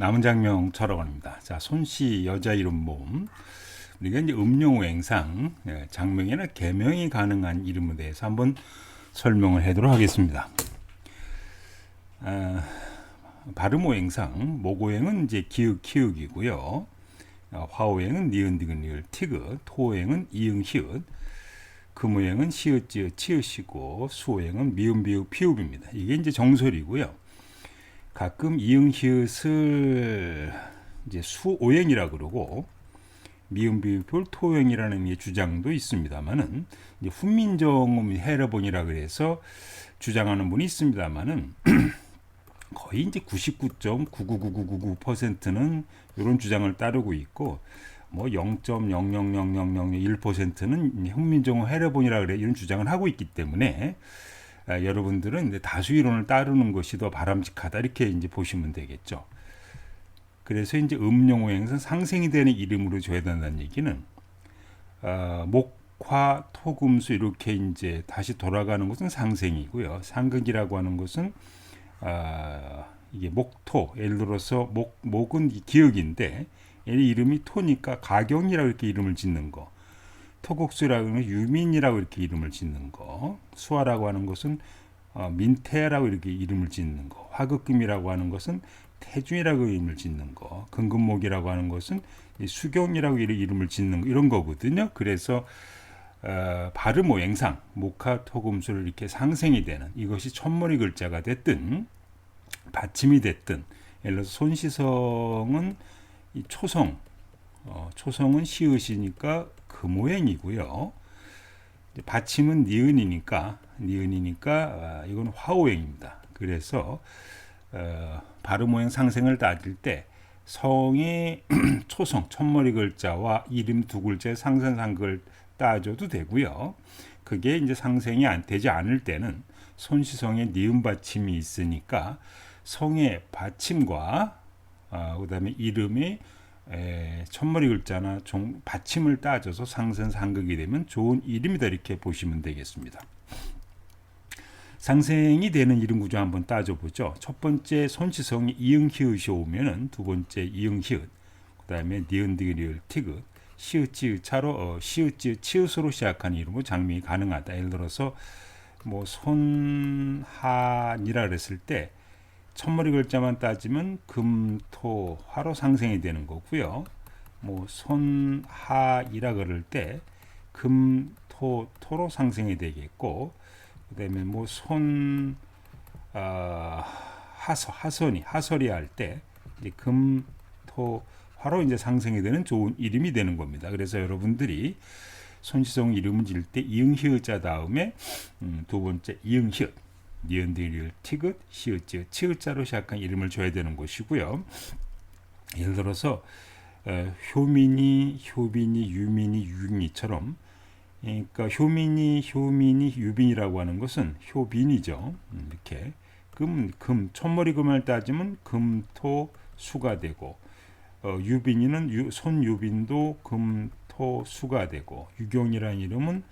남은 장명처럼 합니다. 자, 손씨 여자 이름 몸. 우리가 이제 음용 행상 예, 장명이나 개명이 가능한 이름에 대해서 한번 설명을 하도록 하겠습니다. 아, 발음오행상 모고행은 이제 기읍 키읔이고요. 아, 화오행은 니은 디귿 리을 티귿, 토오행은 이응 히읗, 금오행은 시읒 지읒 치읓이고 수오행은 미음 비읍 피읍입니다. 이게 이제 정설이고요. 가끔 이응 히읗을 이제 수오행이라 그러고 미음 비읍을 토오행이라는 게 주장도 있습니다만은 이제 훈민정음 해러본이라 그래서 주장하는 분이 있습니다만은 거의 이제 99.99999%는 이런 주장을 따르고 있고 뭐 0.0000001%는 훈민정음 해러본이라 그래 이런 주장을 하고 있기 때문에 아, 여러분들은 이제 다수 이론을 따르는 것이 더 바람직하다 이렇게 이제 보시면 되겠죠. 그래서 이제 음용어행선 상생이 되는 이름으로 줘야 된다는 얘기는 어, 목화 토금수 이렇게 이제 다시 돌아가는 것은 상생이고요. 상극이라고 하는 것은 어, 이게 목토 예를 들어서 목 목은 기억인데 이 이름이 토니까 가경이라고 이렇게 이름을 짓는 거. 토곡수라고 하는 유민이라고 이렇게 이름을 짓는 거. 수화라고 하는 것은 어, 민태라고 이렇게 이름을 짓는 거. 화극금이라고 하는 것은 태중이라고 이름을 짓는 거. 근근목이라고 하는 것은 수경이라고 이름을 짓는 거. 이런 거거든요. 그래서 어, 발음 오행상 목화 토금수를 이렇게 상생이 되는 이것이 첫머리 글자가 됐든 받침이 됐든 예를 들어서 손시성은 이 초성 어, 초성은 시읒이니까 금오행이고요. 받침은 니은이니까 니은이니까 아, 이건 화오행입니다. 그래서 어, 발음오행 상생을 따질 때 성의 초성 첫머리 글자와 이름 두 글자의 상생상극을 따져도 되고요. 그게 이제 상생이 안 되지 않을 때는 손시성에 니은 받침이 있으니까 성의 받침과 어, 그다음에 이름이 에, 첫머리 글자나 종, 받침을 따져서 상선 상극이 되면 좋은 이름이다 이렇게 보시면 되겠습니다. 상생이 되는 이름 구조 한번 따져보죠. 첫 번째 손시성이 이응 히읗이 오면은 두 번째 이응 히읗, 그 다음에 니은 디귿 리을 티귿, 시읒 지읒 차로 어, 시읒 지읒 치읒으로 시작하는 이름으로 장명이 가능하다. 예를 들어서 뭐 손한이라 그랬을 때 첫머리 글자만 따지면 금, 토, 화로 상생이 되는 거고요. 뭐 손하이라 그럴 때 금, 토, 토로 상생이 되겠고 그다음에 뭐 손 아, 하서 하선이 하설이 할 때 이제 금, 토, 화로 이제 상생이 되는 좋은 이름이 되는 겁니다. 그래서 여러분들이 손시성 이름을 지을 때 이응희의자 다음에 음, 두 번째 이응희읍 니은디리을 티귿 시읒지읒 치읒자로 시작한 이름을 줘야 되는 것이고요. 예를 들어서 어, 효민이 효빈이 유민이 유민이처럼 그러니까 효민이 효민이 유빈이라고 하는 것은 효빈이죠. 음, 이렇게 금, 금 첫머리 금을 따지면 금, 토, 수가 되고 어, 유빈이는 유, 손유빈도 금, 토, 수가 되고 유경이라는 이름은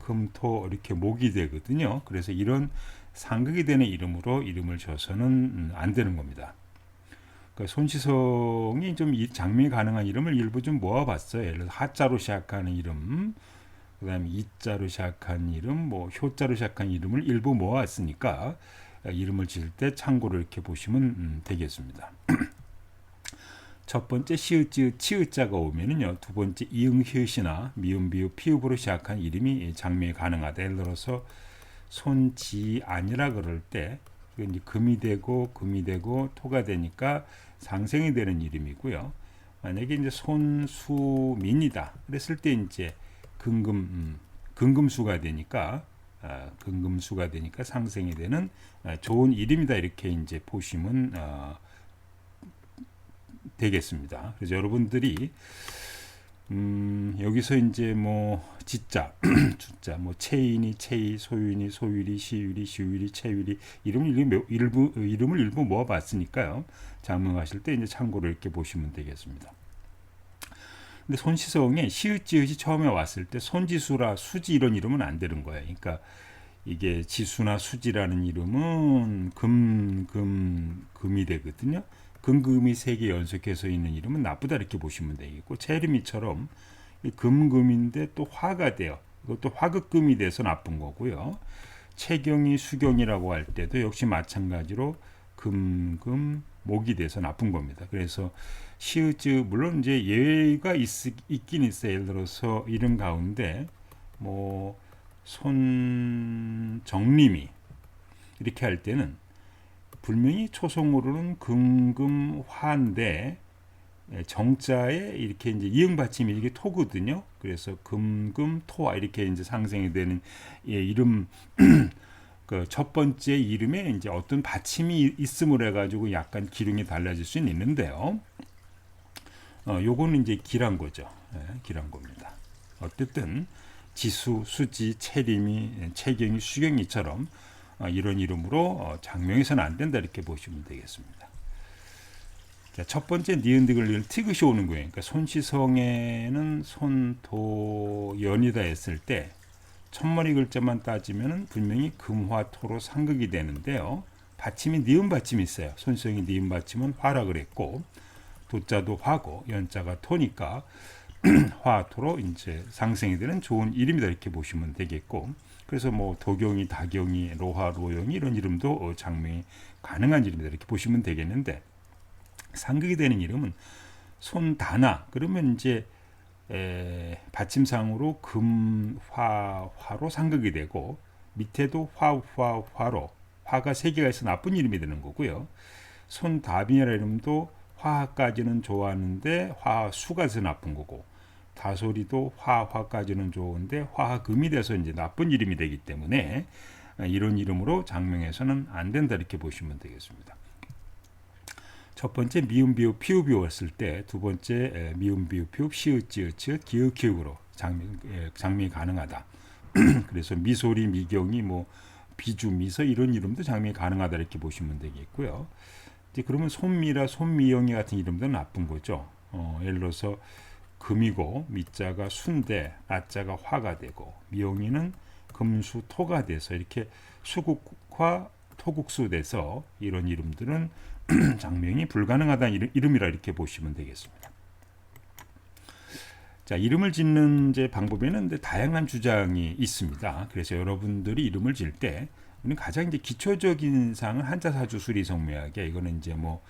금, 토 이렇게 목이 되거든요. 그래서 이런 상극이 되는 이름으로 이름을 줘서는 음, 안 되는 겁니다. 그러니까 손시성이 좀 장명이 가능한 이름을 일부 좀 모아봤어요. 예를 들어 하자로 시작하는 이름, 그다음에 이자로 시작한 이름, 뭐 효자로 시작한 이름을 일부 모았으니까 이름을 지을 때 참고로 이렇게 보시면 음, 되겠습니다. 첫 번째 시읒지읒 치읒자가 오면은요 두 번째 이응 히읗이나 미음 비읍 피읍으로 시작한 이름이 장명이 가능하다. 예를 들어서 손지아니라 그럴 때 이제 금이 되고 금이 되고 토가 되니까 상생이 되는 이름이고요. 만약에 이제 손수민이다 그랬을 때 이제 근금 음, 근금수가 되니까 아, 근금수가 되니까 상생이 되는 아, 좋은 이름이다 이렇게 이제 보시면 아, 되겠습니다. 그래서 여러분들이 음, 여기서 이제 뭐 지자, 주자, 뭐 체인이 체이, 소윤이 소율이, 시율이 시율이, 체율이 이름을 일부 이름을 일부 모아봤으니까요. 장명하실 때 이제 참고로 이렇게 보시면 되겠습니다. 근데 손시성에 시읒지읒이 처음에 왔을 때 손지수라 수지 이런 이름은 안 되는 거예요. 그러니까 이게 지수나 수지라는 이름은 금, 금, 금이 되거든요. 금금이 세 개 연속해서 있는 이름은 나쁘다 이렇게 보시면 되겠고 체르미처럼 이 금금인데 또 화가 돼요. 이것도 화극금이 돼서 나쁜 거고요. 체경이 수경이라고 할 때도 역시 마찬가지로 금금 목이 돼서 나쁜 겁니다. 그래서 시읒 물론 이제 예외가 있, 있긴 있어요. 예를 들어서 이름 가운데 뭐 손정림이 이렇게 할 때는 분명히 초성으로는 금금화인데 예, 정자에 이렇게 이제 이응 받침이 이게 토거든요. 그래서 금금토와 이렇게 이제 상생이 되는 예, 이름 그 첫 번째 이름에 이제 어떤 받침이 있음을 해가지고 약간 기름이 달라질 수는 있는데요. 어, 요거는 이제 기란 거죠. 예, 기란 겁니다. 어쨌든 지수, 수지, 체림이, 예, 체경이, 수경이처럼 어, 이런 이름으로 어, 장명해서는 안 된다 이렇게 보시면 되겠습니다. 자, 첫 번째 니은디글 티귿이 오는 거예요. 그러니까 손시성에는 손도연이다 했을 때 첫머리 글자만 따지면 분명히 금화토로 상극이 되는데요. 받침이 니은 받침이 있어요. 손시성이 니은 받침은 화라 그랬고 도자도 화고 연자가 토니까 화토로 이제 상생이 되는 좋은 이름이다 이렇게 보시면 되겠고 그래서 뭐 도경이 다경이 로하 로영이 이런 이름도 어, 장명이 가능한 이름이다. 이렇게 보시면 되겠는데 상극이 되는 이름은 손다나. 그러면 이제 에, 받침상으로 금화 화로 상극이 되고 밑에도 화화 화로. 화가 세 개가 있어 나쁜 이름이 되는 거고요. 손다빈이라는 이름도 화까지는 좋았는데 화수가 돼서 나쁜 거고 다소리도 화화까지는 좋은데 화금이 돼서 이제 나쁜 이름이 되기 때문에 이런 이름으로 장명해서는 안 된다 이렇게 보시면 되겠습니다. 첫 번째 미음 비읍 피읍 비읍했을 때 두 번째 미음 비읍 피읍 시읒 지읒 치 기읍 기읍으로 장명 장명이 가능하다. 그래서 미소리 미경이 뭐 비주 미서 이런 이름도 장명이 가능하다 이렇게 보시면 되겠고요. 이제 그러면 손미라 손미영이 같은 이름도 나쁜 거죠. 어, 예를 들어서 금이고 미자가 순대, 아자가 화가 되고 미용이는 금수 토가 돼서 이렇게 수국화 토국수 돼서 이런 이름들은 장명이 불가능하다는 이름 이라 이렇게 보시면 되겠습니다. 자, 이름을 짓는 이제 방법에는 다양한 주장이 있습니다. 그래서 여러분들이 이름을 질때 가장 이제 기초적인 상은 한자 사주 수리 성묘학에 이거는 이제 뭐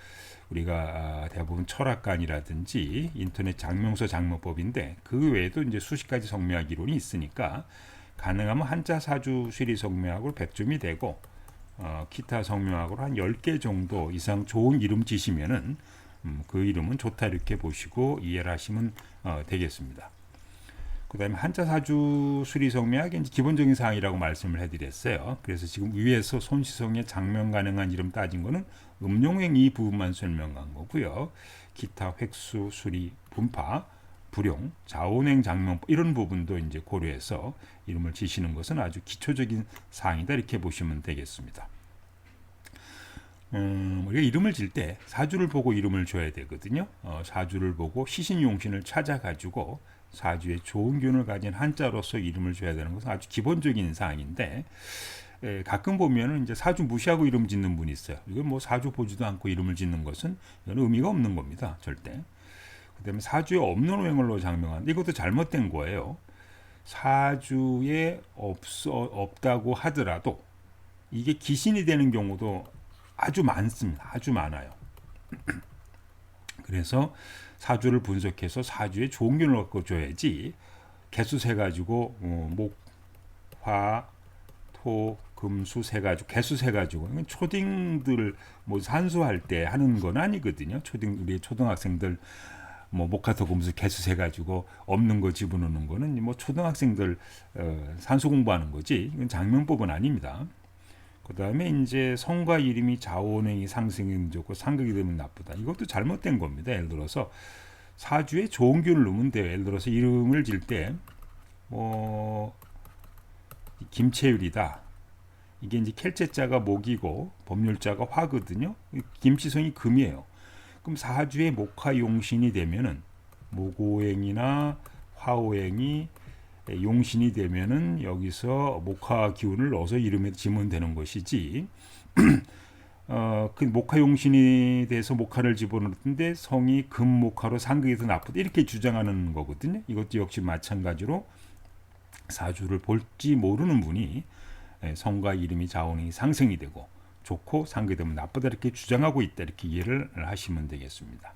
우리가 아, 대부분 철학관이라든지 인터넷 장명서 장모법인데 그 외에도 이제 수십 가지 성묘학 이론이 있으니까 가능하면 한자 사주 수리 성묘학으로 100점이 되고 어, 기타 성묘학으로 한 10개 정도 이상 좋은 이름 지시면은 음, 그 이름은 좋다 이렇게 보시고 이해를 하시면 어, 되겠습니다. 그 다음에 한자 사주 수리 성명학의 기본적인 사항이라고 말씀을 해드렸어요. 그래서 지금 위에서 손시성의 장명 가능한 이름 따진 거는 음용행 이 부분만 설명한 거고요. 기타 획수 수리 분파 불용 자원행 장명 이런 부분도 이제 고려해서 이름을 지시는 것은 아주 기초적인 사항이다 이렇게 보시면 되겠습니다. 음, 우리가 이름을 질 때 사주를 보고 이름을 줘야 되거든요. 어, 사주를 보고 시신용신을 찾아가지고 사주에 좋은 균을 가진 한자로서 이름을 줘야 되는 것은 아주 기본적인 사항인데 에, 가끔 보면은 이제 사주 무시하고 이름 짓는 분이 있어요. 이건 뭐 사주 보지도 않고 이름을 짓는 것은 이건 의미가 없는 겁니다. 절대. 그다음에 사주에 없는 오행을로 장명한 이것도 잘못된 거예요. 사주에 없어 없다고 하더라도 이게 기신이 되는 경우도 아주 많습니다. 아주 많아요. 그래서 사주를 분석해서 좋은 균을 갖고 줘야지 개수 세 가지고 어, 목, 화, 토, 금, 수 세 가지고 개수 세 가지고 초딩들 뭐 산수할 때 하는 건 아니거든요. 초등 우리 초등학생들 뭐 목화토 금수 개수 세 가지고 없는 거 집어넣는 거는 뭐 초등학생들 어, 산수 공부하는 거지 이건 장명법은 아닙니다. 그 다음에 이제 성과 이름이 자원행이 상승이 좋고 상극이 되면 나쁘다. 이것도 잘못된 겁니다. 예를 들어서 사주에 좋은 균을 넣으면 돼요. 예를 들어서 이름을 질 때, 뭐, 김채율이다. 이게 이제 켈체자가 목이고 법률자가 화거든요. 김치성이 금이에요. 그럼 사주에 목화용신이 되면은 목오행이나 화오행이 용신이 되면은 여기서 목화 기운을 넣어서 이름에 지면 되는 것이지 어, 그 목화 용신이 돼서 목화를 집어넣었는데 성이 금목화로 상극이 더 나쁘다 이렇게 주장하는 거거든요. 이것도 역시 마찬가지로 사주를 볼지 모르는 분이 예, 성과 이름이 자원이 상승이 되고 좋고 상극이 되면 나쁘다 이렇게 주장하고 있다 이렇게 이해를 하시면 되겠습니다.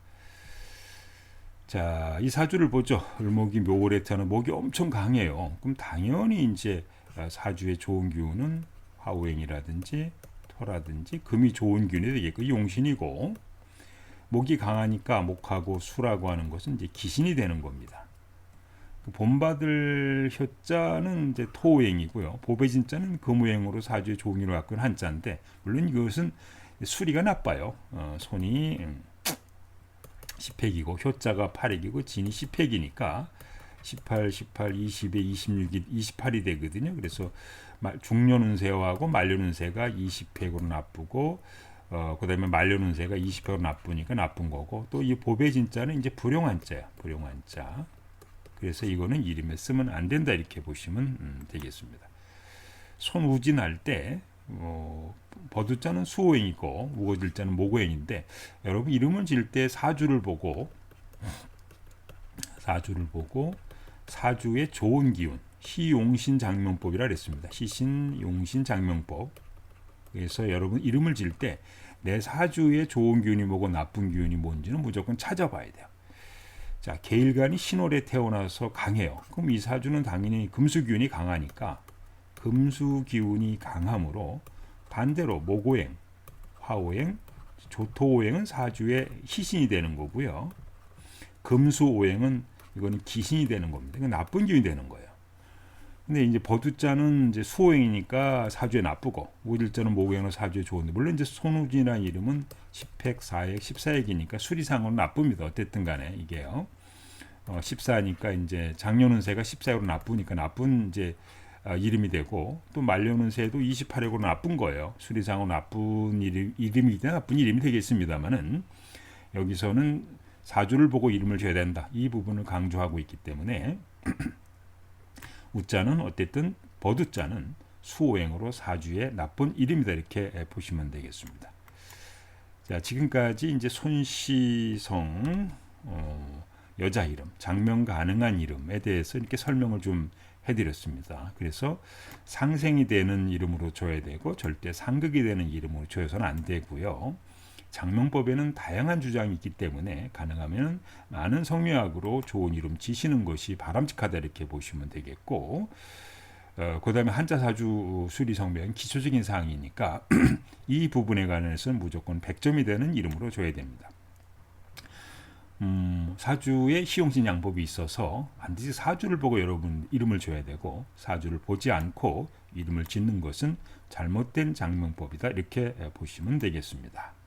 자, 이 사주를 보죠. 을목이 묘월에 태어나 목이 엄청 강해요. 그럼 당연히 이제 어, 사주의 좋은 기운은 화우행이라든지 토라든지 금이 좋은 기운이 되겠고 용신이고 목이 강하니까 목하고 수라고 하는 것은 이제 기신이 되는 겁니다. 그 본받을 효자는 이제 토오행이고요. 보배진자는 금오행으로 사주의 갖고 있는 한자인데 물론 이것은 수리가 나빠요. 어, 손이 음, 10획이고 효자가 8획이고 진이 10획이니까 18, 18, 20에 26이 28이 되거든요. 그래서 중년운세하고 말년운세가 20획으로 나쁘고 어, 그다음에 말년운세가 20획으로 나쁘니까 나쁜 거고 또 이 보배진자는 이제 불용한자야. 불용한자. 그래서 이거는 이름에 쓰면 안 된다 이렇게 보시면 음, 되겠습니다. 손우진할 때 어, 버두자는 수호행이고 우거질자는 모고행인데 여러분 이름을 지을 때 사주를 보고 사주를 보고 사주의 좋은 기운 희용신 장명법이라 그랬습니다. 희신 용신 장명법. 그래서 여러분 이름을 지을 때 내 사주의 좋은 기운이 뭐고 나쁜 기운이 뭔지는 무조건 찾아봐야 돼요. 자, 계일간이 신월에 태어나서 강해요. 그럼 이 사주는 당연히 금수 기운이 강하니까 금수 기운이 강함으로 반대로 목오행, 화오행, 조토오행은 사주의 희신이 되는 거고요. 금수오행은 이거는 기신이 되는 겁니다. 이건 나쁜 기운이 되는 거예요. 근데 이제 버두자는 이제 수호행이니까 사주에 나쁘고 우일자는 모구행은 사주에 좋은데 물론 이제 손우진이라는 이름은 10획, 4획, 14획이니까 수리상으로 나쁩니다. 어쨌든 간에 이게요. 어, 14니까 이제 작년 운세가 14획으로 나쁘니까 나쁜 이제 어, 이름이 되고 또 말년운세도 28획으로 나쁜 거예요. 수리상으로 나쁜 이름, 이름이 나쁜 이름이 되겠습니다만은 여기서는 사주를 보고 이름을 줘야 된다. 이 부분을 강조하고 있기 때문에 우자는 어쨌든 버두자는 수오행으로 사주의 나쁜 이름이다 이렇게 보시면 되겠습니다. 자 지금까지 이제 손시성 어, 여자 이름 장명 가능한 이름에 대해서 이렇게 설명을 좀 해드렸습니다. 그래서 상생이 되는 이름으로 줘야 되고 절대 상극이 되는 이름으로 줘서는 안 되고요. 장명법에는 다양한 주장이 있기 때문에 가능하면 많은 성명학으로 좋은 이름 지시는 것이 바람직하다 이렇게 보시면 되겠고 어, 그 다음에 한자 사주 수리 성명 기초적인 사항이니까 이 부분에 관해서는 무조건 100점이 되는 이름으로 줘야 됩니다. 음, 사주에 희용신 양법이 있어서 반드시 사주를 보고 여러분 이름을 줘야 되고 사주를 보지 않고 이름을 짓는 것은 잘못된 장명법이다 이렇게 보시면 되겠습니다.